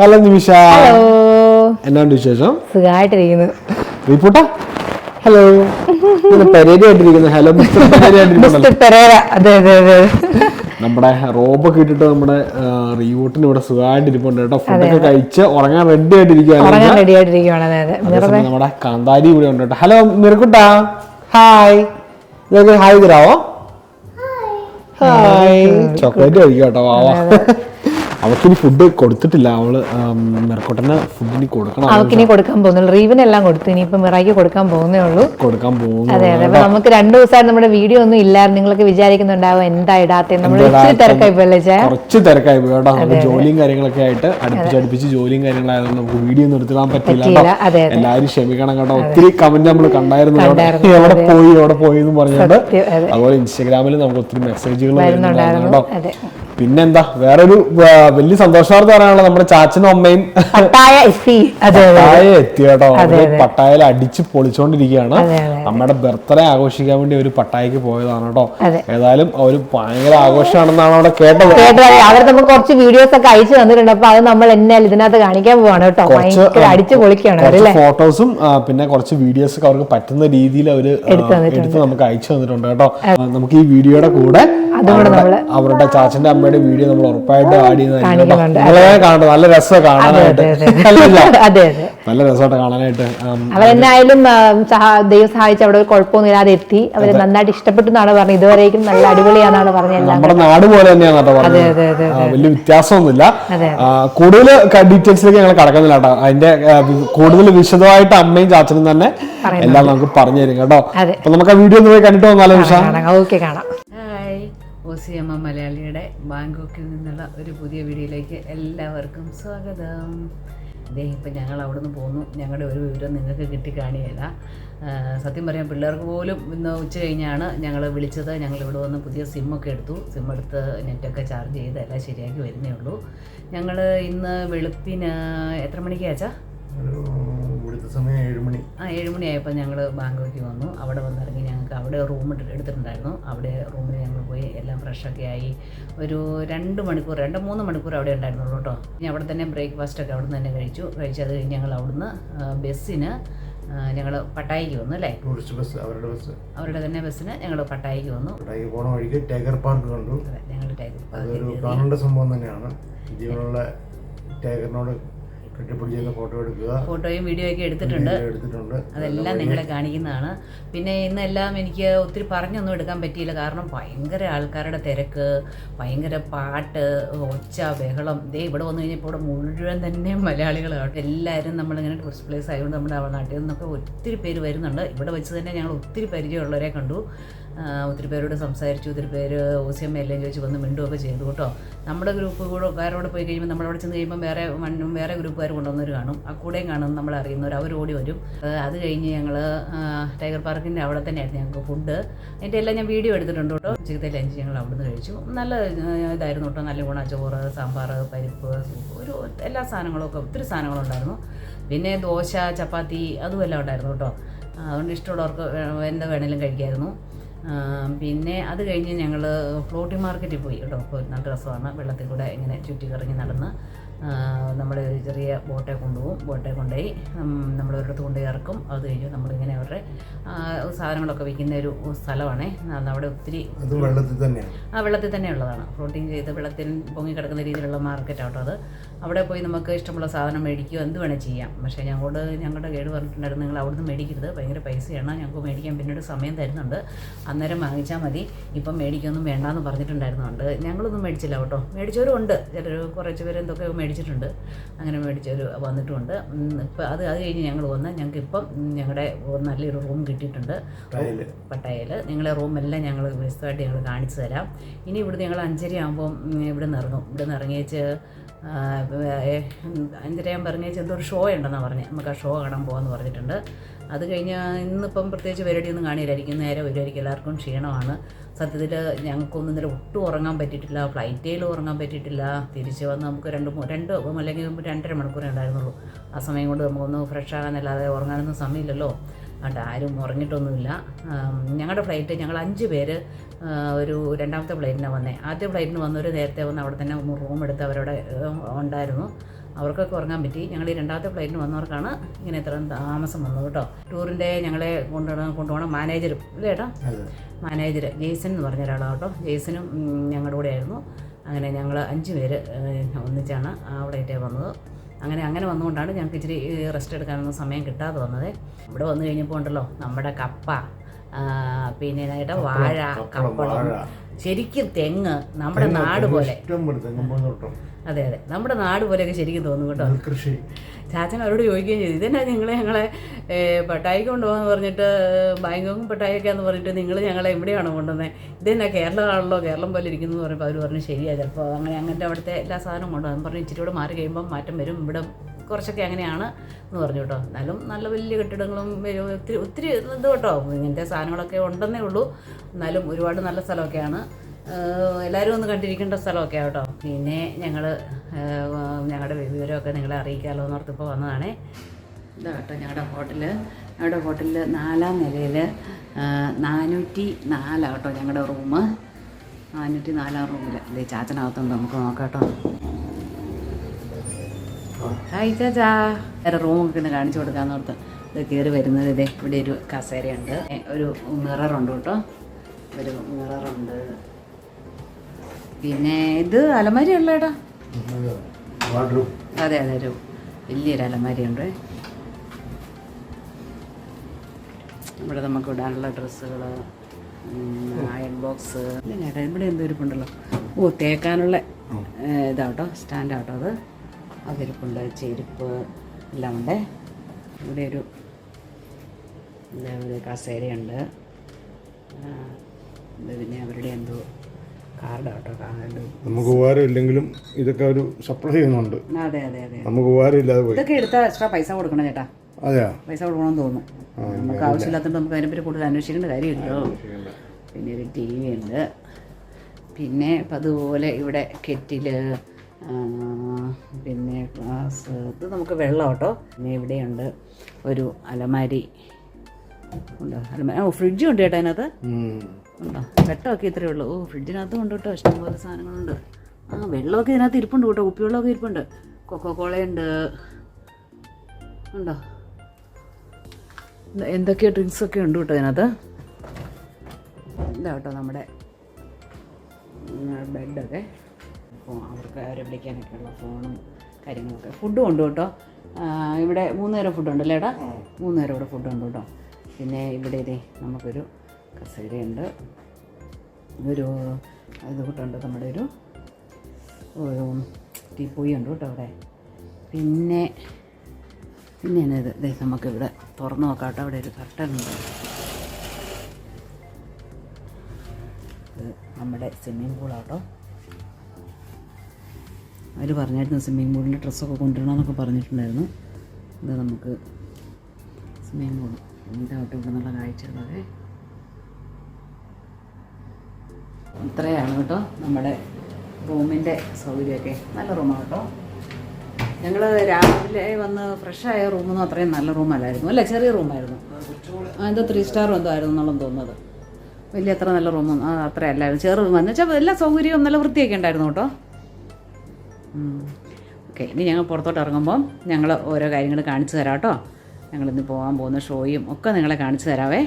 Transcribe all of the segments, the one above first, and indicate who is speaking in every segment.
Speaker 1: Hello നിമിഷ.
Speaker 2: Hello.
Speaker 1: എന്നാണ്ട് വിശേഷം?
Speaker 2: സുഖമായിട്ടിരിക്കുന്നു
Speaker 1: റിപ്പോർട്ടാ? ഹലോ. പെരേരയായിട്ടിരിക്കുന്നു ഹലോ മിസ്റ്റർ പെരേരി
Speaker 2: അതെ അതെ അതെ.
Speaker 1: നമ്മുടെ റോബൊക്കെ ഇട്ടിട്ട് നമ്മുടെ റീവോട്ടിന് ഇവിടെ സുഖമായിട്ടിരിപ്പുണ്ട് കേട്ടോ. ഫുഡൊക്കെ കഴിച്ച് ഉറങ്ങാൻ റെഡി ആയിട്ടിരിക്കുകയാണ്. നമ്മുടെ കാന്താരി ഇവിടെ ഉണ്ട് കേട്ടോ. ഹലോ മിറക്കുട്ടാ. ഹായ്. ഹായ് തരാവോ ഹായ്. ചോക്ലേറ്റ് കഴിക്കാം കേട്ടോ. വാവാ അവക്കിനി ഫുഡ് കൊടുത്തിട്ടില്ല. അവൾ മെറക്കോട്ടന് ഫുഡ് ഇനി കൊടുക്കണം.
Speaker 2: അവക്കിനി കൊടുക്കാൻ പോകുന്നുള്ളൂ. റീവിനെല്ലാം കൊടുത്തു. ഇനി ഇപ്പൊ മിറായിക്ക് കൊടുക്കാൻ പോകുന്നേ ഉള്ളൂ.
Speaker 1: കൊടുക്കാൻ പോകുന്നു
Speaker 2: അതെ അതെ. അപ്പൊ നമുക്ക് രണ്ടു ദിവസമായിട്ട് നമ്മുടെ വീഡിയോ ഒന്നും ഇല്ലായിരുന്നു. നിങ്ങളൊക്കെ വിചാരിക്കുന്നുണ്ടാവും എന്താ ഇടാത്തെ. നമ്മൾ ഇച്ചിരി തിരക്കായി പോലെ
Speaker 1: കുറച്ച് തിരക്കായി പോയി കേട്ടോ. നമുക്ക് ജോലിയും കാര്യങ്ങളൊക്കെ ആയിട്ട് അടുപ്പിച്ച് അടുപ്പിച്ച് ജോലിയും കാര്യങ്ങളായതുകൊണ്ട് നമുക്ക് വീഡിയോ ഒന്നും എടുത്തിടാൻ പറ്റില്ല. എല്ലാവരും ക്ഷമിക്കണം കേട്ടോ. ഒത്തിരി കമന്റ് നമ്മൾ കണ്ടായിരുന്നു. എവിടെ- പോയി എവിടെ പോയി എന്ന്
Speaker 2: പറഞ്ഞിട്ട്.
Speaker 1: അതുപോലെ ഇൻസ്റ്റാഗ്രാമിൽ നമുക്ക് ഒത്തിരി മെസ്സേജുകൾ വരുന്നുണ്ടായിരുന്നു കേട്ടോ. പിന്നെന്താ? വേറൊരു വലിയ സന്തോഷവാർത്ത പറയാനുള്ള നമ്മുടെ ചാച്ചനും അമ്മയും.
Speaker 2: പട്ടായ എത്തി.
Speaker 1: കേട്ടോ. പട്ടായയിൽ അടിച്ച് പൊളിച്ചോണ്ടിരിക്കുകയാണ്. നമ്മുടെ ബർത്ത്ഡേ ആഘോഷിക്കാൻ വേണ്ടി ഒരു പട്ടായക്ക് പോയതാണ് കേട്ടോ. ഏതായാലും ഒരു ഭയങ്കര ആഘോഷമാണെന്നാണ് അവിടെ കേട്ടത്.
Speaker 2: കേട്ടോ അവർ നമ്മൾ കുറച്ച് വീഡിയോസ് ഒക്കെ അയച്ചു തന്നിട്ടുണ്ട്. അപ്പൊ അത് നമ്മൾ എന്നാലും ഇതിനകത്ത് കാണിക്കാൻ പോവാണ് കേട്ടോ.
Speaker 1: കുറച്ച്
Speaker 2: അടിച്ച് പൊളിക്കാണ്
Speaker 1: ഫോട്ടോസും പിന്നെ കുറച്ച് വീഡിയോസ് ഒക്കെ അവർക്ക് പറ്റുന്ന രീതിയിൽ അവർ
Speaker 2: എടുത്ത്.
Speaker 1: നമുക്ക് അയച്ചു തന്നിട്ടുണ്ട് കേട്ടോ. നമുക്ക് ഈ വീഡിയോയുടെ കൂടെ അവരുടെ ചാച്ചന്റെ അമ്മയുടെ വീഡിയോ നമ്മൾ ഉറപ്പായിട്ട് ആഡ് ചെയ്യുന്നതായിരിക്കും. കാണട്ടെ. നല്ല രസമാണ് കാണാനായിട്ട്.
Speaker 2: അതെ,
Speaker 1: നല്ല രസമായിട്ട് കാണാനായിട്ട് അവരെന്തായാലും
Speaker 2: അവരെന്നായാലും ദൈവം സഹായിച്ച് അവിടെ ഒരു കുഴപ്പമൊന്നും ഇല്ലാതെ എത്തി. അവർ നന്നായിട്ട് ഇഷ്ടപ്പെട്ടു എന്നാണ് പറഞ്ഞത്. ഇതുവരേക്കും നല്ല അടിപൊളിയാണെന്നാണ് പറഞ്ഞത്
Speaker 1: നമ്മുടെ നാട് പോലെ തന്നെയാണ് പറഞ്ഞത്. വലിയ വ്യത്യാസമൊന്നുമില്ല. കൂടുതൽ ഡീറ്റെയിൽസിലേക്ക് ഞങ്ങൾ കടക്കുന്നില്ല കേട്ടോ. അതിന്റെ കൂടുതൽ വിശദമായിട്ട് അമ്മയും ചാച്ചനും തന്നെ എല്ലാം നമുക്ക് പറഞ്ഞു തരും കേട്ടോ. അപ്പൊ നമുക്ക് ആ വീഡിയോ ഒന്ന് പോയി കണ്ടിട്ട് വന്നാലോ
Speaker 2: ഓക്കെ കാണാം.
Speaker 3: സി എം മലയാളിയുടെ ബാങ്കോക്കിൽ നിന്നുള്ള ഒരു പുതിയ വീഡിയോയിലേക്ക് എല്ലാവർക്കും സ്വാഗതം. ദേ ഇപ്പം ഞങ്ങൾ അവിടെ നിന്ന് പോന്നു. ഞങ്ങളുടെ ഒരു വിവരം നിങ്ങൾക്ക് കിട്ടി കിട്ടിക്കാണിയല്ല സത്യം പറയാം പിള്ളേർക്ക് പോലും ഇന്ന് ഉച്ച കഴിഞ്ഞാണ് ഞങ്ങൾ വിളിച്ചത്. ഞങ്ങൾ ഇവിടെ വന്ന് പുതിയ സിമ്മൊക്കെ എടുത്തു. സിം എടുത്ത് നെറ്റൊക്കെ ചാർജ് ചെയ്ത് എല്ലാം ശരിയാക്കി വരുന്നേ ഉള്ളൂ. ഞങ്ങൾ ഇന്ന് വെളുപ്പിന് എത്ര മണിക്കാച്ചാ
Speaker 4: സമയം ഏഴ് മണി.
Speaker 3: ആ ഏഴുമണിയായപ്പോൾ ഞങ്ങൾ ബാങ്കോക്ക് വന്നു. അവിടെ വന്നിറങ്ങി ഞങ്ങൾക്ക് അവിടെ റൂം എടുത്തിട്ടുണ്ടായിരുന്നു. അവിടെ റൂമിൽ ഞങ്ങൾ പോയി എല്ലാം ഫ്രഷൊക്കെ ആയി. ഒരു രണ്ട് മണിക്കൂർ രണ്ട് മൂന്ന് മണിക്കൂർ അവിടെ ഉണ്ടായിരുന്നുള്ളൂ കേട്ടോ. ഇനി അവിടെ തന്നെ ബ്രേക്ക്ഫാസ്റ്റൊക്കെ അവിടെ നിന്ന് തന്നെ കഴിച്ചു. കഴിച്ചത് കഴിഞ്ഞ് ഞങ്ങൾ അവിടുന്ന് ബസ്സിന് ഞങ്ങൾ പട്ടായിക്ക് വന്നു അല്ലേ?
Speaker 4: ടൂറിസ്റ്റ് ബസ് അവരുടെ ബസ്
Speaker 3: അവരുടെ തന്നെ ബസ്സിന് ഞങ്ങൾ പട്ടായിക്ക് വന്നു.
Speaker 4: പട്ടായി പോണ വഴിക്ക് ടൈഗർ പാർക്ക് കണ്ടു.
Speaker 3: ഞങ്ങൾ ടൈഗർ പാർക്ക്
Speaker 4: കാണേണ്ട സംഭവം തന്നെയാണ്. ജീവനുള്ള ടൈഗറിനോട് ഫോട്ടോ എടുക്കുക.
Speaker 3: ഫോട്ടോയും വീഡിയോയൊക്കെ ഒക്കെ എടുത്തിട്ടുണ്ട്
Speaker 4: എടുത്തിട്ടുണ്ട്.
Speaker 3: അതെല്ലാം നിങ്ങളെ കാണിക്കുന്നതാണ്. പിന്നെ ഇന്നെല്ലാം എനിക്ക് ഒത്തിരി പറഞ്ഞൊന്നും എടുക്കാൻ പറ്റിയില്ല. കാരണം ഭയങ്കര ആൾക്കാരുടെ തിരക്ക് ഭയങ്കര പാട്ട് ഒച്ച ബഹളം. ദേ ഇവിടെ വന്നു കഴിഞ്ഞപ്പോൾ ഇവിടെ മുഴുവൻ തന്നെ മലയാളികളാണ്. എല്ലാവരും നമ്മളിങ്ങനെ ടൂറിസ്റ്റ് പ്ലേസ് ആയതുകൊണ്ട് നമ്മുടെ നാട്ടിൽ നിന്നൊക്കെ ഒത്തിരി പേര് വരുന്നുണ്ട്. ഇവിടെ വെച്ച് തന്നെ ഞങ്ങൾ ഒത്തിരി പരിചയമുള്ളവരെ കണ്ടു. ഒത്തിരി പേരോട് സംസാരിച്ചു ഒത്തിരി പേര് എം എല്ലാം ചോദിച്ച് വന്ന് മിണ്ടുമൊക്കെ ചെയ്തു കേട്ടോ. നമ്മുടെ ഗ്രൂപ്പ് കൂടെ വേറോടെ പോയി കഴിയുമ്പോൾ നമ്മളവിടെ ചെന്ന് കഴിയുമ്പോൾ വേറെ മണ്ണും വേറെ ഗ്രൂപ്പുകാർ കൊണ്ടുവന്നവർ കാണും. ആ കൂടെയും കാണും നമ്മൾ അറിയുന്നവർ അവർ ഓടി വരും. അത് കഴിഞ്ഞ് ഞങ്ങൾ ടൈഗർ പാർക്കിന്റെ അവിടെ തന്നെയായിരുന്നു ഞങ്ങൾക്ക് ഫുഡ് അതിന്റെ എല്ലാം ഞാൻ വീഡിയോ എടുത്തിട്ടുണ്ട് കേട്ടോ. ഉച്ചക്കത്തെ ലഞ്ച് ഞങ്ങൾ അവിടെ നിന്ന് കഴിച്ചു. നല്ല ഇതായിരുന്നു കേട്ടോ. നല്ല ഗുണ. ചോറ് സാമ്പാർ പരിപ്പ് ഒരു എല്ലാ സാധനങ്ങളും ഒക്കെ ഒത്തിരി സാധനങ്ങളുണ്ടായിരുന്നു പിന്നെ ദോശ ചപ്പാത്തി അതുമെല്ലാം ഉണ്ടായിരുന്നു കേട്ടോ. അതുകൊണ്ട് ഇഷ്ടമുള്ളവർക്ക് എന്താ വേണേലും കഴിക്കായിരുന്നു. പിന്നെ അത് കഴിഞ്ഞ് ഞങ്ങൾ ഫ്ലോട്ടിംഗ് മാർക്കറ്റിൽ പോയി. കേട്ടോ നല്ല രസമാണ്. വെള്ളത്തിൽ കൂടെ ഇങ്ങനെ ചുറ്റി കറങ്ങി നടന്ന് നമ്മൾ ഒരു ചെറിയ ബോട്ടെ കൊണ്ടുപോകും. ബോട്ടെ കൊണ്ടുപോയി നമ്മൾ ഒരിടത്ത് കൊണ്ടുപോയി ഇറക്കും. അത് കഴിഞ്ഞ് നമ്മളിങ്ങനെ അവരുടെ സാധനങ്ങളൊക്കെ വിൽക്കുന്ന ഒരു സ്ഥലമാണേ. അവിടെ ഒത്തിരി ആ വെള്ളത്തിൽ തന്നെ ഉള്ളതാണ്. ഫ്ലോട്ടിങ് ചെയ്ത് വെള്ളത്തിൽ പൊങ്ങി കിടക്കുന്ന രീതിയിലുള്ള മാർക്കറ്റ് ആട്ടോ അത്. അവിടെ പോയി നമുക്ക് ഇഷ്ടമുള്ള സാധനം മേടിക്കുകയോ എന്ത് വേണേൽ ചെയ്യാം. പക്ഷേ ഞങ്ങളോട് ഞങ്ങളുടെ കേട് പറഞ്ഞിട്ടുണ്ടായിരുന്നു നിങ്ങൾ അവിടുന്ന് മേടിക്കരുത് ഭയങ്കര പൈസയാണ് ഞങ്ങൾക്ക് മേടിക്കാൻ പിന്നീട് സമയം തരുന്നുണ്ട്. അന്നേരം വാങ്ങിച്ചാൽ മതി ഇപ്പം മേടിക്കൊന്നും വേണ്ടാന്ന് പറഞ്ഞിട്ടുണ്ടായിരുന്നുണ്ട്. ഞങ്ങളൊന്നും മേടിച്ചില്ല കേട്ടോ. മേടിച്ചവരും ഉണ്ട് ചിലർ കുറച്ച് പേര് എന്തൊക്കെ മേടിച്ചിട്ടുണ്ട്. അങ്ങനെ മേടിച്ചവർ വന്നിട്ടുമുണ്ട് ഇപ്പം അത് അത് കഴിഞ്ഞ് ഞങ്ങൾ വന്ന് ഞങ്ങൾക്ക് ഇപ്പം ഞങ്ങളുടെ നല്ലൊരു റൂം കിട്ടിയിട്ടുണ്ട്. പട്ടായയിൽ നിങ്ങളെ റൂമെല്ലാം ഞങ്ങൾ വിശദമായിട്ട് ഞങ്ങൾ കാണിച്ചു തരാം. ഇനി ഇവിടുന്ന് ഞങ്ങൾ അഞ്ചര ആകുമ്പം ഇവിടെ നിന്ന് ഇറങ്ങും. ഇവിടെ നിന്ന് ഇറങ്ങിയേച്ച് ആ, ഞാൻ ഇറങ്ങിയേച്ച് എന്തോ ഒരു ഷോ ഉണ്ടെന്നാണ് പറഞ്ഞത് നമുക്ക് ആ ഷോ കാണാൻ പോകാമെന്ന് പറഞ്ഞിട്ടുണ്ട്. അത് കഴിഞ്ഞ് ഇന്നിപ്പം പ്രത്യേകിച്ച് പരിപാടിയൊന്നും കാണില്ലായിരിക്കും. നേരെ വരുമായിരിക്കും എല്ലാവർക്കും ക്ഷീണമാണ്. സത്യത്തിൽ ഞങ്ങൾക്കൊന്നും ഇന്നലെ ഒട്ടും ഉറങ്ങാൻ പറ്റിയിട്ടില്ല. ഫ്ലൈറ്റിൽ ഉറങ്ങാൻ പറ്റിയിട്ടില്ല. തിരിച്ച് വന്ന് നമുക്ക് രണ്ട് രണ്ട് അല്ലെങ്കിൽ രണ്ടര മണിക്കൂറേ ഉണ്ടായിരുന്നുള്ളൂ. ആ സമയം കൊണ്ട് നമുക്കൊന്ന് ഫ്രഷ് ആകാനല്ലാതെ ഉറങ്ങാനൊന്നും സമയമില്ലല്ലോ. അതുകൊണ്ട് ആരും ഉറങ്ങിയിട്ടൊന്നുമില്ല. ഞങ്ങളുടെ ഫ്ലൈറ്റ് ഞങ്ങൾ അഞ്ച് പേര് ഒരു രണ്ടാമത്തെ ഫ്ലൈറ്റിനാണ് വന്നത് ആദ്യ ഫ്ലൈറ്റിന് വന്നവർ നേരത്തെ വന്ന് അവിടെ തന്നെ റൂം എടുത്ത് അവരവിടെ ഉണ്ടായിരുന്നു. അവർക്കൊക്കെ ഉറങ്ങാൻ പറ്റി. ഞങ്ങൾ ഈ രണ്ടാമത്തെ ഫ്ലൈറ്റിന് വന്നവർക്കാണ് ഇങ്ങനെ ഇത്ര താമസം വന്നത് കേട്ടോ. ടൂറിന്റെ ഞങ്ങളെ കൊണ്ടുപോകണം കൊണ്ടുപോകണം. മാനേജറും ഇല്ലേ
Speaker 4: അതെ.
Speaker 3: മാനേജർ ജെയ്സൺ എന്ന് പറഞ്ഞ ഒരാളാണ് കേട്ടോ. ജെയ്സനും ഞങ്ങളുടെ കൂടെ ആയിരുന്നു. അങ്ങനെ ഞങ്ങൾ അഞ്ച് പേര് ഒന്നിച്ചാണ് അവിടേറ്റേ വന്നത്. അങ്ങനെ അങ്ങനെ വന്നുകൊണ്ടാണ് ഞങ്ങൾക്ക് ഇച്ചിരി റെസ്റ്റ് എടുക്കാനൊന്നും സമയം കിട്ടാതെ വന്നത്. ഇവിടെ വന്നു കഴിഞ്ഞപ്പോൾ ഉണ്ടല്ലോ നമ്മുടെ കപ്പ. പിന്നെ വാഴ
Speaker 4: കപ്പളം,
Speaker 3: ശരിക്കും തെങ്ങ് നമ്മുടെ നാട് പോലെ. അതെ അതെ. നമ്മുടെ നാട് പോലെയൊക്കെ ശരിക്കും തോന്നും കേട്ടോ.
Speaker 4: കൃഷി
Speaker 3: ചാച്ചൻ അവരോട് ചോദിക്കുകയും ചെയ്തു ഇതെന്നാ നിങ്ങളെ ഞങ്ങളെ പട്ടായി പട്ടായിക്ക് കൊണ്ടുപോകാന്ന് പറഞ്ഞിട്ട് ബാങ്കോക്കും പട്ടായൊക്കെയാന്ന് പറഞ്ഞിട്ട് നിങ്ങൾ ഞങ്ങളെ എവിടെയാണോ കൊണ്ടുവന്നത് ഇതെന്നാ കേരളമാണല്ലോ കേരളം പോലെ ഇരിക്കുന്നു എന്ന് പറയുമ്പോൾ അവർ പറഞ്ഞു ശരിയാ ചിലപ്പോൾ അങ്ങനെ അങ്ങനത്തെ അവിടുത്തെ എല്ലാ സാധനവും കൊണ്ടുവന്നു. പറഞ്ഞു ഇച്ചിരി കൂടെ മാറി കഴിയുമ്പം മാറ്റം വരും ഇവിടെ കുറച്ചൊക്കെ അങ്ങനെയാണ് എന്ന് പറഞ്ഞു കേട്ടോ. എന്നാലും നല്ല വലിയ കെട്ടിടങ്ങളും ഒത്തിരി ഒത്തിരി ഇത് കേട്ടോ. ഇങ്ങനത്തെ സാധനങ്ങളൊക്കെ ഉണ്ടെന്നേ ഉള്ളൂ. എന്നാലും ഒരുപാട് നല്ല സ്ഥലമൊക്കെയാണ്. എല്ലാവരും ഒന്ന് കണ്ടിരിക്കേണ്ട സ്ഥലമൊക്കെ കേട്ടോ. പിന്നെ ഞങ്ങൾ ഞങ്ങളുടെ വിവരമൊക്കെ നിങ്ങളെ അറിയിക്കാമല്ലോ എന്ന് ഓർത്തിപ്പോൾ വന്നതാണേ. ഇതാ കേട്ടോ ഞങ്ങളുടെ ഹോട്ടൽ ഞങ്ങളുടെ ഹോട്ടലിൽ നാലാം നിലയിൽ നാനൂറ്റി നാലാണ് കേട്ടോ ഞങ്ങളുടെ റൂം നാനൂറ്റി നാലാം റൂമിൽ അല്ലേ ചാച്ചനകത്തുണ്ട്. നമുക്ക് നോക്കാം കേട്ടോ. ഹായ് ചാച്ചാ. വേറെ റൂമൊക്കെ ഒന്ന് കാണിച്ചു കൊടുക്കാന്ന് ഓർത്ത് ഇത് കയറി വരുന്നത് ഇതേ ഇവിടെ ഒരു കസേരയുണ്ട്. ഉണ്ട് ഒരു മിററുണ്ട് കേട്ടോ. ഒരു മിററുണ്ട് പിന്നെ ഇത് അലമാരി
Speaker 4: ഉള്ളേടാ
Speaker 3: അതെ അതെ ഒരു വലിയൊരു അലമാരിയുണ്ട് ഇവിടെ നമുക്ക് ഇടാനുള്ള ഡ്രസ്സുകൾ അയൺ ബോക്സ് ചേട്ടാ ഇവിടെ എന്തോ ഇരിപ്പുണ്ടല്ലോ. ഓ തേക്കാനുള്ള ഇതാട്ടോ സ്റ്റാൻഡാട്ടോ അത്. അതിരിപ്പുണ്ട് ചെരുപ്പ് എല്ലാം ഉണ്ട്. ഇവിടെ ഒരു എന്താ ഒരു കസേരയുണ്ട്. ഇത് പിന്നെ അവരുടെ എന്തോ കാർഡാട്ടോ കാർഡ്
Speaker 4: നമുക്ക് ഉപകാരം ഇല്ലെങ്കിലും ഇതൊക്കെ ഒരു സപ്ലൈ ചെയ്യുന്നുണ്ട്.
Speaker 3: അതെ അതെ അതെ.
Speaker 4: നമുക്ക് ഉപകാരം ഇല്ലാതെ പോയി.
Speaker 3: ഇതൊക്കെ എടുത്താൽ എക്സ്ട്രാ പൈസ കൊടുക്കണം ചേട്ടാ.
Speaker 4: അതെയാ?
Speaker 3: പൈസ കൊടുക്കണമെന്ന് തോന്നുന്നു നമുക്ക് ആവശ്യമില്ലാത്തതുകൊണ്ട് നമുക്ക് അതിനെപ്പറ്റി കൂടുതൽ അന്വേഷിക്കേണ്ട കാര്യമില്ലല്ലോ. പിന്നെ ഒരു ടി വി ഉണ്ട്. പിന്നെ അതുപോലെ ഇവിടെ കെറ്റിൽ ആ, പിന്നെ ഗ്ലാസ്. ഇത് നമുക്ക് വെള്ളം കേട്ടോ. പിന്നെ ഇവിടെയുണ്ട് ഒരു അലമാരി. ഉണ്ടോ? അലമാരി. ഓ ഫ്രിഡ്ജും ഉണ്ട് ചേട്ടാ അതിനകത്ത്. ഉണ്ടോ? വെട്ടമൊക്കെ ഇത്രയേ ഉള്ളൂ. ഓ ഫ്രിഡ്ജിനകത്തും ഉണ്ട് കേട്ടോ. ഇഷ്ടംപോലെ സാധനങ്ങളുണ്ട്. ആ വെള്ളമൊക്കെ ഇതിനകത്ത് ഇരിപ്പുണ്ട് കേട്ടോ. കുപ്പിവെള്ളമൊക്കെ ഇരിപ്പുണ്ട്. കൊക്കോ കോളയുണ്ട് ഉണ്ടോ? എന്തൊക്കെയോ ഡ്രിങ്ക്സൊക്കെ ഉണ്ട് കേട്ടോ ഇതിനകത്ത് ഇതാ കേട്ടോ നമ്മുടെ ബെഡൊക്കെ. അപ്പോൾ അവർക്ക് അവരെ വിളിക്കാനൊക്കെയുള്ള ഫോണും കാര്യങ്ങളൊക്കെ. ഫുഡും ഉണ്ട് കേട്ടോ. ഇവിടെ മൂന്ന് നേരം ഫുഡ് ഉണ്ട് ഏട്ടാ? മൂന്ന് നേരം ഇവിടെ ഫുഡ് ഉണ്ട് കേട്ടോ. പിന്നെ ഇവിടെ ഇതേ നമുക്കൊരു കസേരയുണ്ട് ഒരു ഇത് കൂട്ടുണ്ട് നമ്മുടെ ഒരു ടീ ടീപ്പോയി ഉണ്ട് കേട്ടോ അവിടെ. പിന്നെ പിന്നെ ഇത്? ഇതേ നമുക്കിവിടെ തുറന്നു നോക്കാം കേട്ടോ. അവിടെ ഒരു കർട്ടൻ ഉണ്ട്. നമ്മുടെ സ്വിമ്മിങ് പൂളാട്ടോ അവർ പറഞ്ഞായിരുന്നു സ്വിമ്മിങ് പൂളിന്റെ ഡ്രസ്സൊക്കെ കൊണ്ടുവരണമെന്നൊക്കെ പറഞ്ഞിട്ടുണ്ടായിരുന്നു. ഇത് നമുക്ക് സ്വിമ്മിങ് പൂൾ. ഇതാവട്ടെ ഇവിടെ നിന്നുള്ള കാഴ്ചകളൊക്കെ. ഇത്രയാണ് കേട്ടോ നമ്മുടെ റൂമിന്റെ സൗകര്യമൊക്കെ. നല്ല റൂമാണ് കേട്ടോ. ഞങ്ങൾ രാവിലെ വന്ന് ഫ്രഷായ റൂമൊന്നും അത്രയും നല്ല റൂമല്ലായിരുന്നു. അല്ല? ചെറിയ റൂമായിരുന്നു. എന്തോ ത്രീ സ്റ്റാറും എന്തോ ആയിരുന്നു എന്നുള്ളത് തോന്നുന്നത്. വലിയ അത്ര നല്ല റൂമൊന്നും അത്ര അല്ലായിരുന്നു ചെറു റൂം എന്ന് വെച്ചാൽ എല്ലാ സൗകര്യവും നല്ല വൃത്തിയൊക്കെ ഉണ്ടായിരുന്നു കേട്ടോ. ഓക്കെ ഇനി ഞങ്ങൾ പുറത്തോട്ട് ഇറങ്ങുമ്പോൾ ഞങ്ങൾ ഓരോ കാര്യങ്ങൾ കാണിച്ചു തരാം കേട്ടോ. ഞങ്ങളിന്ന് പോകാൻ പോകുന്ന ഷോയും ഒക്കെ നിങ്ങളെ കാണിച്ചു തരാവേ.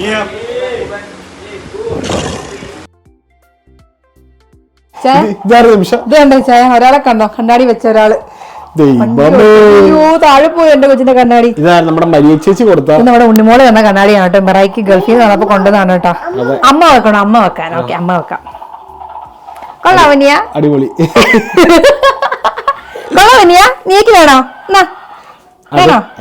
Speaker 2: ചായ ചായ? ഒരാളെ കണ്ടോ? കണ്ണാടി വെച്ച ഒരാൾ.
Speaker 1: ദൈവമേ.
Speaker 2: അയ്യോ താഴെ പോയി എന്റെ കൊച്ചിന്റെ കണ്ണാടി.
Speaker 1: ഇതാണ് നമ്മുടെ മരിയ ചേച്ചി കൊടുത്ത
Speaker 2: നമ്മുടെ ഉണ്ണിമോൾ തന്ന കണ്ണാടിയാണ് കേട്ടോ. മിറായിക്ക് ഗൾഫിൽ നിന്ന് വന്നപ്പോ കൊണ്ടതാണ് കേട്ടോ. അമ്മ വെക്കണം അമ്മ വെക്കാൻ. ഓക്കെ അമ്മ വെക്കാം. കൊള്ളാവനിയ
Speaker 1: അടിപൊളി.
Speaker 2: കൊള്ളാവനിയ നീക്ക് വേണോ? എന്നാ.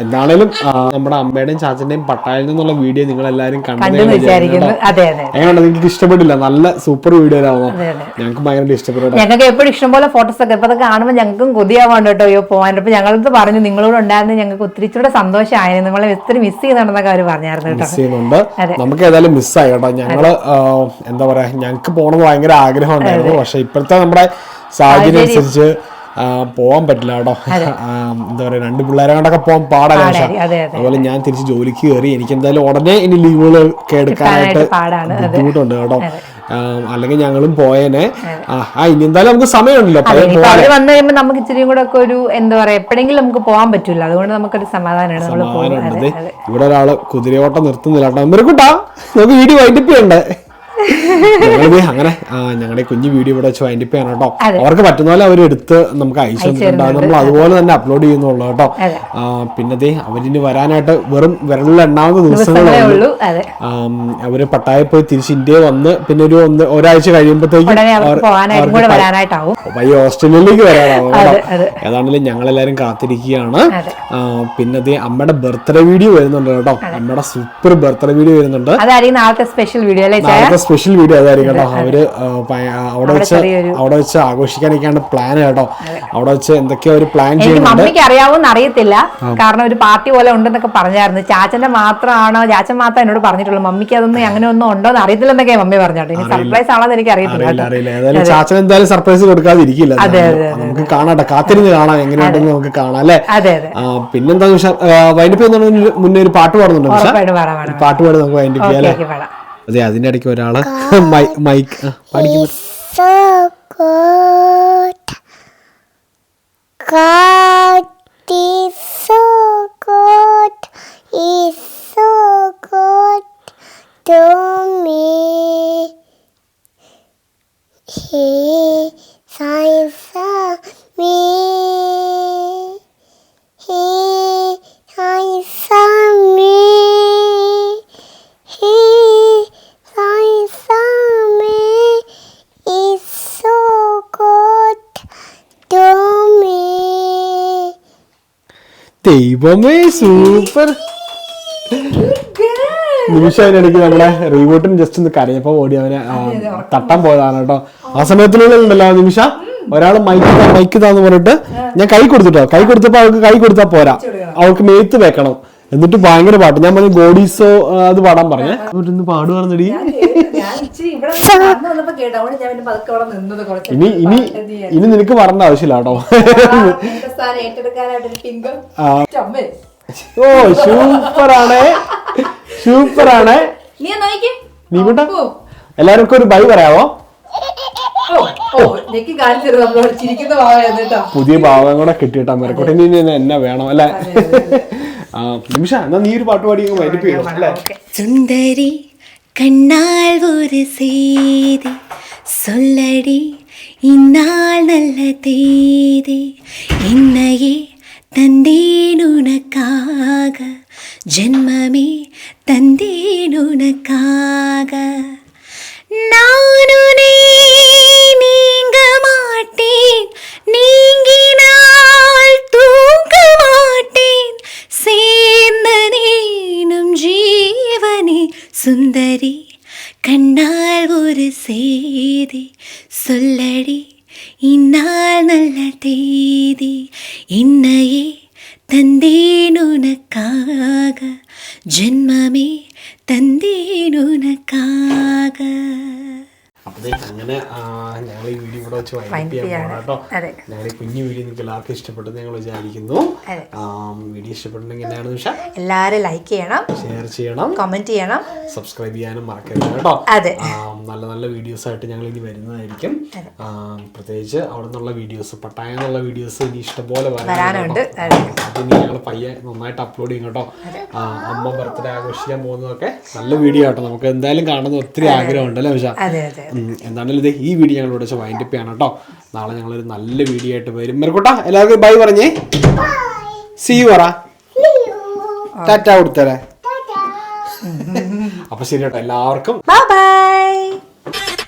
Speaker 1: എന്താണേലും നമ്മുടെ അമ്മയുടെയും ചാച്ചന്റെയും പട്ടായിൽ നിന്നുള്ള വീഡിയോ നിങ്ങൾ എല്ലാവരും
Speaker 2: കണ്ടെന്ന് വിചാരിക്കുന്നു. അതെ അതെ
Speaker 1: എങ്ങനെയുണ്ട്? നിങ്ങൾക്ക് ഇഷ്ടപ്പെട്ടില്ല? നല്ല സൂപ്പർ വീഡിയോ
Speaker 2: അതെ.
Speaker 1: ഞങ്ങൾക്ക് ഭയങ്കര ഇഷ്ടപ്പെട്ടു
Speaker 2: ഞങ്ങൾക്ക് എപ്പോഴും ഇഷ്ടംപോലെ ഫോട്ടോസ് ഒക്കെ. ഇപ്പൊ കാണുമ്പോൾ ഞങ്ങൾക്കും കൊതിയാവാണ്ട് കേട്ടോ. അയ്യോ പോകാൻ അപ്പൊ ഞങ്ങളത് പറഞ്ഞു നിങ്ങളോട് ഉണ്ടായിരുന്നു ഞങ്ങൾക്ക് ഒത്തിരി കൂടെ സന്തോഷമായിരുന്നു. നിങ്ങളെ ഒത്തിരി മിസ് ചെയ്യുന്നുണ്ടെന്നൊക്കെ അവർ പറഞ്ഞായിരുന്നു
Speaker 1: മിസ് ചെയ്യുന്നുണ്ട്. നമുക്ക് ഏതായാലും മിസ്സായി കേട്ടോ. ഞങ്ങൾ എന്താ പറയാ ഞങ്ങൾക്ക് പോകണമെന്ന് ഭയങ്കര ആഗ്രഹം ഉണ്ടായിരുന്നു. പക്ഷെ ഇപ്പോഴത്തെ നമ്മുടെ സാഹചര്യം. അനുസരിച്ച് ആ, പോവാൻ പറ്റില്ല കേട്ടോ. എന്താ പറയാ രണ്ട് പിള്ളേരെ കൊണ്ടൊക്കെ പോകാൻ പാടാ പക്ഷെ. അതുപോലെ ഞാൻ തിരിച്ച് ജോലിക്ക് കയറി എനിക്ക് എന്തായാലും ഉടനെ ഇനി ലീവുകൾ എടുക്കാനായിട്ട്. ബുദ്ധിമുട്ടുണ്ട് കേട്ടോ. അല്ലെങ്കിൽ ഞങ്ങളും പോയേനെ. ആ ഇനി എന്തായാലും നമുക്ക് സമയമുണ്ടല്ലോ.
Speaker 2: അവർ വന്നു കഴിയുമ്പോൾ നമുക്ക് ഇച്ചിരി കൂടെ ഒക്കെ ഒരു എന്താ പറയാ എപ്പോഴെങ്കിലും നമുക്ക് പോകാൻ പറ്റില്ല അതുകൊണ്ട് നമുക്കൊരു സമാധാനമാണ്
Speaker 1: ഇവിടെ ഒരാൾ കുതിരയോട്ടം നിർത്തുന്നില്ല കേട്ടോ. മെറുക്കുട്ടാ നമുക്ക് വീഡിയോ വൈകിട്ട് ചെയ്യണ്ടേ ഞങ്ങളിത് അങ്ങനെ ആ, ഞങ്ങളുടെ കുഞ്ഞു വീഡിയോ ഇവിടെ വെച്ച് വൈൻഡപ്പ് ചെയ്യണം കേട്ടോ.
Speaker 2: അതെ.
Speaker 1: അവർക്ക് പറ്റുന്ന പോലെ അവരെടുത്ത് നമുക്ക് അയച്ചു തന്നിട്ടുണ്ട് നമ്മൾ അതുപോലെ തന്നെ അപ്ലോഡ് ചെയ്യുന്നുള്ളൂ കേട്ടോ. പിന്നെ ദേ അവരിന് വരാനായിട്ട് വെറും വിരലിൽ
Speaker 2: എണ്ണാവുന്ന
Speaker 1: ദിവസങ്ങളേ ഉള്ളൂ.
Speaker 2: അതെ.
Speaker 1: അവർ പട്ടായ പോയി തിരിച്ച് ഇന്ത്യയിൽ വന്ന് പിന്നെ ഒരു ഒന്ന് ഒരാഴ്ച കഴിയുമ്പോഴത്തേക്കും ഈ ഓസ്ട്രേലിയയിലേക്ക് വരാനാവും.
Speaker 2: ഞങ്ങൾ
Speaker 1: ഏതാണെങ്കിലും ഞങ്ങളെല്ലാരും കാത്തിരിക്കുകയാണ്. പിന്നെ ദേ അമ്മയുടെ ബർത്ത്ഡേ വീഡിയോ വരുന്നുണ്ട് കേട്ടോ. അമ്മയുടെ സൂപ്പർ ബർത്ത്ഡേ വീഡിയോ വരുന്നുണ്ട്.
Speaker 2: നാളത്തെ സ്പെഷ്യൽ വീഡിയോ
Speaker 1: നാളത്തെ സ്പെഷ്യൽ വീഡിയോ അതായിരിക്കും കേട്ടോ. അവർ അവിടെ വെച്ച് അവിടെ വെച്ച് ആഘോഷിക്കാനൊക്കെയാണ് പ്ലാൻ കേട്ടോ. അവിടെ വെച്ച് എന്തൊക്കെയോ ഒരു പ്ലാൻ ചെയ്യുന്നുണ്ട്.
Speaker 2: മമ്മിക്ക് അറിയാവോന്ന് അറിയത്തില്ല. കാരണം ഒരു പാർട്ടി പോലെ ഉണ്ടെന്നൊക്കെ പറഞ്ഞായിരുന്നു. ചാച്ചന്റെ മാത്രമാണോ ചാച്ചൻ മാത്രം എന്നോട് പറഞ്ഞിട്ടുള്ളൂ. മമ്മിക്ക് അതൊന്നും അങ്ങനെ ഒന്നും ഉണ്ടോ എന്ന് അറിയത്തില്ല എന്നൊക്കെ മമ്മി പറഞ്ഞോട്ടെ. ഇനി സർപ്രൈസ് ആണോ എനിക്ക് അറിയത്തില്ല
Speaker 1: ചാച്ചൻ എന്തായാലും സർപ്രൈസ് കൊടുക്കാതിരിക്കില്ല. നമുക്ക് കാണാട്ടെ. കാത്തിരുന്ന് കാണാം. എങ്ങനെയുണ്ടെന്ന് നമുക്ക് കാണാം അല്ലേ? പിന്നെന്താ വൈൻഡപ്പ് ചെയ്യുന്നതിന് മുന്നേ ഒരു പാട്ട് പാടുന്നുണ്ടോ പാട്ട് പാടി നമുക്ക് വൈൻഡപ്പ് ചെയ്യാം അല്ലേ? അതെ അതിന്റെ ഇടയ്ക്ക് ഒരാൾ മൈക്ക് ആ, ദൈവമേ സൂപ്പർ നിമിഷം അതിനിടയ്ക്ക് നമ്മുടെ റീബോട്ടിന് ജസ്റ്റ് ഒന്ന് കരയപ്പോ ഓടി അവനെ തട്ടാൻ പോയതാണ് കേട്ടോ. ആ സമയത്തിനുള്ളിൽ ഉണ്ടല്ലോ നിമിഷ ഒരാൾ മൈക്ക് മൈക്ക് താന്ന് പറഞ്ഞിട്ട് ഞാൻ കൈ കൊടുത്തിട്ടോ? കൈ കൊടുത്തപ്പോ അവൾക്ക് കൈ കൊടുത്താ പോരാ. അവൾക്ക് മേത്ത് വെക്കണം. എന്നിട്ട് ഭയങ്കര പാട്ട്. ഞാൻ പറഞ്ഞു ഗോഡീസോ അത് പാടാൻ പറഞ്ഞേ. പാടുവാണെന്നടി. ഇനി ഇനി ഇനി നിനക്ക് പറഞ്ഞ ആവശ്യമില്ല കേട്ടോ. ഓ സൂപ്പർ ആണ്
Speaker 2: നീ
Speaker 1: കൂട്ട എല്ലാവർക്കും ഒരു ബൈ പറയാവോ? പുതിയ ഭാവം കൂടെ കിട്ടിയിട്ടാ മരക്കോട്ടെ ഇനി എന്നെ വേണം അല്ലേ? നിമിഷ എന്നാ നീ ഒരു പാട്ട് പാടി വൈകിട്ട് അല്ലേ?
Speaker 5: സുന്ദരി கண்ணால் ஒரு செய்தி. சொல்லடி இந்நாள் நல்ல தேதி. என்னையே தந்தேன் உனக்காக. ஜென்மமே தந்தேன் உனக்காக. நானுனே நீங்க மாட்டேன்.
Speaker 1: நீ ഈ വീഡിയോ ഇവിടെ വെച്ച് വൈകിട്ട്
Speaker 2: Wind
Speaker 1: ചെയ്യാൻ പോകണം കേട്ടോ. ഞാൻ ഈ കുഞ്ഞു വീഡിയോ നിങ്ങൾക്ക് എല്ലാവർക്കും ഇഷ്ടപ്പെട്ടു ഞങ്ങൾ വിചാരിക്കുന്നു. വീഡിയോ ഇഷ്ടപ്പെട്ടുണ്ടെങ്കിൽ എന്താണ് നിമിഷ
Speaker 2: എല്ലാവരും ലൈക്ക് ചെയ്യണം.
Speaker 1: ഷെയർ ചെയ്യണം.
Speaker 2: കമന്റ് ചെയ്യണം.
Speaker 1: സബ്സ്ക്രൈബ് ചെയ്യാനും മറക്കരുത് കേട്ടോ. നല്ല നല്ല വീഡിയോസ് ആയിട്ട് ഞങ്ങൾ ഇനി വരുന്നതായിരിക്കും. പ്രത്യേകിച്ച് അവിടെ നിന്നുള്ള വീഡിയോസ് പട്ടായ എന്നുള്ള വീഡിയോസ് ഇനി ഇഷ്ടംപോലെ
Speaker 2: വരാനുണ്ട്. അതെ.
Speaker 1: ഇനി ഞങ്ങൾ പയ്യെ നന്നായിട്ട് അപ്ലോഡ് ചെയ്യും കേട്ടോ. അമ്മ ബർത്ത്ഡേ ആഘോഷിക്കാൻ പോകുന്നതൊക്കെ നല്ല വീഡിയോ ആട്ടോ. നമുക്ക് എന്തായാലും കാണുന്ന ഒത്തിരി ആഗ്രഹമുണ്ട് അല്ലേ വിശാ
Speaker 2: അതെ അതെ.
Speaker 1: എന്താണെങ്കിലും ഇത് ഈ വീഡിയോ ഞങ്ങൾ ഇവിടെ വൈൻഡപ്പ് ചെയ്യണം കേട്ടോ. നാളെ ഞങ്ങളൊരു നല്ല വീഡിയോ ആയിട്ട് വരും. മെറുക്കൂട്ട എല്ലാവർക്കും ബൈ പറഞ്ഞേ. സി യു പറ. ടാറ്റ കൊടുത്തരേ അപ്പൊ ശരി കേട്ടോ എല്ലാവർക്കും.
Speaker 2: Bye bye